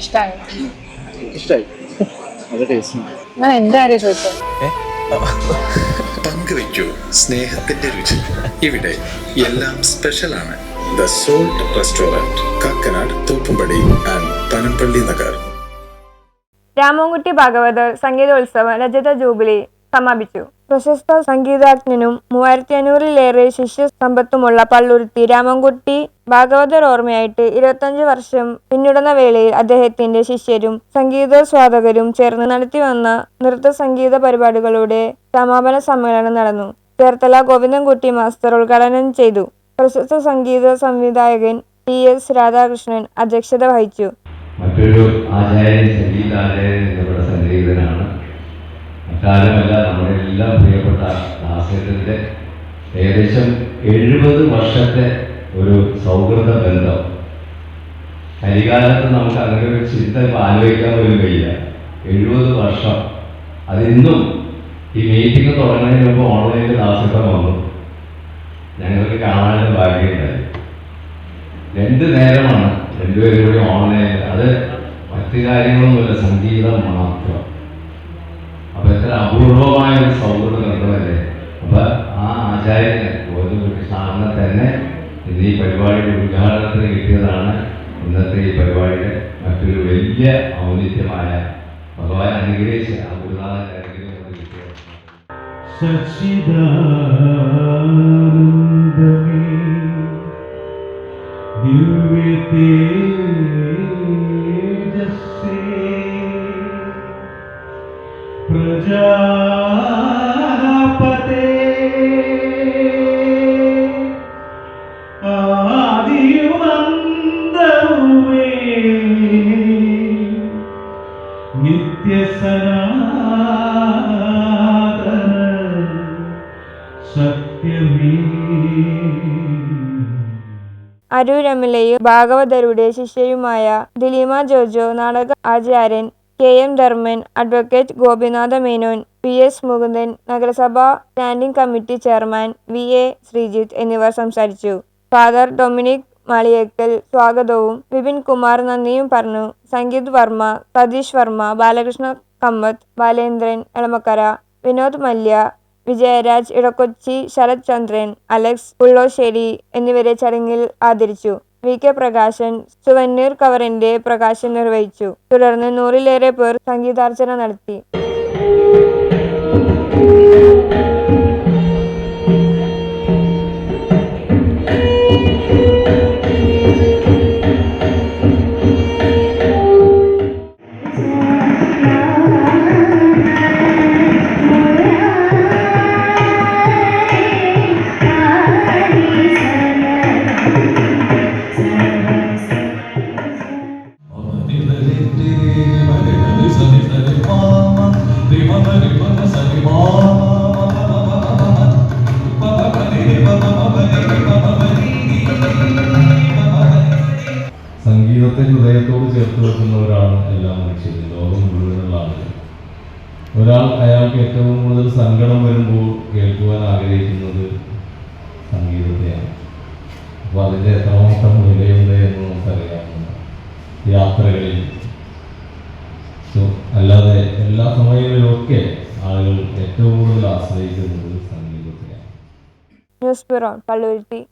ഇഷ്ടമായി ഇഷ്ടമായി നല്ല ടേസ്റ്റ് ഞാൻ എന്റെ കാര്യം ചോദിച്ചത് പങ്കുവയ്ക്കൂ സ്നേഹത്തിന്റെ രുചി. ഇവിടെ എല്ലാം സ്പെഷ്യലാണ് the salt restaurant Kakkanad Thoppumpady and Panampilly Nagar. Ramankutty Bhagavatha സംഗീതോത്സവം രജത ജൂബിലി. സമാപിച്ചു. പ്രശസ്ത സംഗീതജ്ഞനും മൂവായിരത്തി അഞ്ഞൂറിലേറെ ശിഷ്യ സമ്പത്തുമുള്ള പള്ളുരുത്തി രാമൻകുട്ടി ഭാഗവതർ ഓർമ്മയായിട്ട് ഇരുപത്തഞ്ച് വർഷം പിന്നിടുന്ന വേളയിൽ അദ്ദേഹത്തിന്റെ ശിഷ്യരും സംഗീത സ്വാധകരും ചേർന്ന് നടത്തിവന്ന നൃത്ത സംഗീത പരിപാടികളുടെ സമാപന സമ്മേളനം നടന്നു. ചേർത്തല ഗോവിന്ദൻകുട്ടി മാസ്റ്റർ ഉദ്ഘാടനം ചെയ്തു. പ്രശസ്ത സംഗീത സംവിധായകൻ ടി എസ് രാധാകൃഷ്ണൻ അധ്യക്ഷത വഹിച്ചു. മറ്റൊരു ആചാര്യൻ സംഗീതാചാര്യൻ നമ്മുടെ സംഗീതനാണ് അക്കാലമല്ല നമ്മുടെ എല്ലാം പ്രിയപ്പെട്ട ദാസേട്ടന്റെ ഏകദേശം എഴുപത് വർഷത്തെ ഒരു സൗഹൃദ ബന്ധം. കരികാലത്ത് നമുക്ക് അങ്ങനെ ഒരു ചിന്ത ആലോചിക്കാൻ പോലും കഴിയില്ല. എഴുപത് വർഷം. അതിന്നും ഈ മീറ്റിംഗ് തുടങ്ങുന്നതിന് മുമ്പ് ഓൺലൈനിൽ ദാസേട്ടൻ വന്നു. ഞങ്ങൾക്ക് കാണാനും ഭാഗ്യമുണ്ടായി രണ്ട് നേരമാണ്. രണ്ടുപേരും കൂടി ഓൺലൈനിൽ അത് മറ്റു കാര്യങ്ങളൊന്നുമില്ല. സംഗീതം മാത്രം. അപ്പൊ എത്ര അപൂർവമായ ഒരു സൗഹൃദം കണ്ടതല്ലേ അപ്പൊ ആ ആചാര്യന് സാറിനെ തന്നെ ഇന്ന് ഈ പരിപാടിയുടെ ഉദ്ഘാടനത്തിന് കിട്ടിയതാണ് ഇന്നത്തെ ഈ പരിപാടിയുടെ മറ്റൊരു വലിയ ഔന്നിത്യമായ ഭഗവാൻ അനുഗ്രഹിച്ച ആ ഗുരുനാഥന്റെ അനുഗ്രഹം കിട്ടിയത് സച്ചിദാനന്ദമേ സത്യമേ. അരൂരമിലയും ഭാഗവതരുടെ ശിഷ്യയുമായ ദിലീമ ജോജോ നാടക ആചാര്യൻ K M Dharman advocate Gopinatha Menon P S Mukundan നഗരസഭാ standing committee chairman V A Sreejith എന്നിവർ സംസാരിച്ചു. ഫാദർ ഡൊമിനിക് മാളിയേക്കൽ സ്വാഗതവും വിപിൻ കുമാർ നന്ദിയും പറഞ്ഞു. സംഗീത് വർമ്മ സതീഷ് വർമ്മ ബാലകൃഷ്ണ കമ്മത്ത് ബാലേന്ദ്രൻ എളമക്കര വിനോദ് മല്യ വിജയരാജ് ഇടക്കൊച്ചി ശരത് ചന്ദ്രൻ അലക്സ് പുള്ളോശ്ശേരി എന്നിവരെ ചടങ്ങിൽ ആദരിച്ചു. വി കെ പ്രകാശൻ സുവന്നീർ കവറിന്റെ പ്രകാശനം നിർവഹിച്ചു. തുടർന്ന് നൂറിലേറെ പേർ സംഗീതാർച്ചന നടത്തി. സംഗീതത്തെ ഹൃദയത്തോട് ചേർത്ത് വെക്കുന്നവരാണ് എല്ലാ മനുഷ്യരും ലോകം മുഴുവനുള്ള ആളുകൾ. ഒരാൾ അയാൾക്ക് ഏറ്റവും കൂടുതൽ സങ്കടം വരുമ്പോൾ കേൾക്കുവാൻ ആഗ്രഹിക്കുന്നത് സംഗീതത്തെയാണ്. അപ്പോൾ അതിന്റെ എത്രമാത്രം വിലയുണ്ട് എന്ന് നമുക്കറിയാവുന്ന യാത്രകളിൽ. അല്ലാതെ എല്ലാ സമയങ്ങളിലൊക്കെ ആളുകൾ ഏറ്റവും കൂടുതൽ ആശ്രയിക്കുന്നത് സംഗീതത്തെയാണ്. News bureau Palluruthy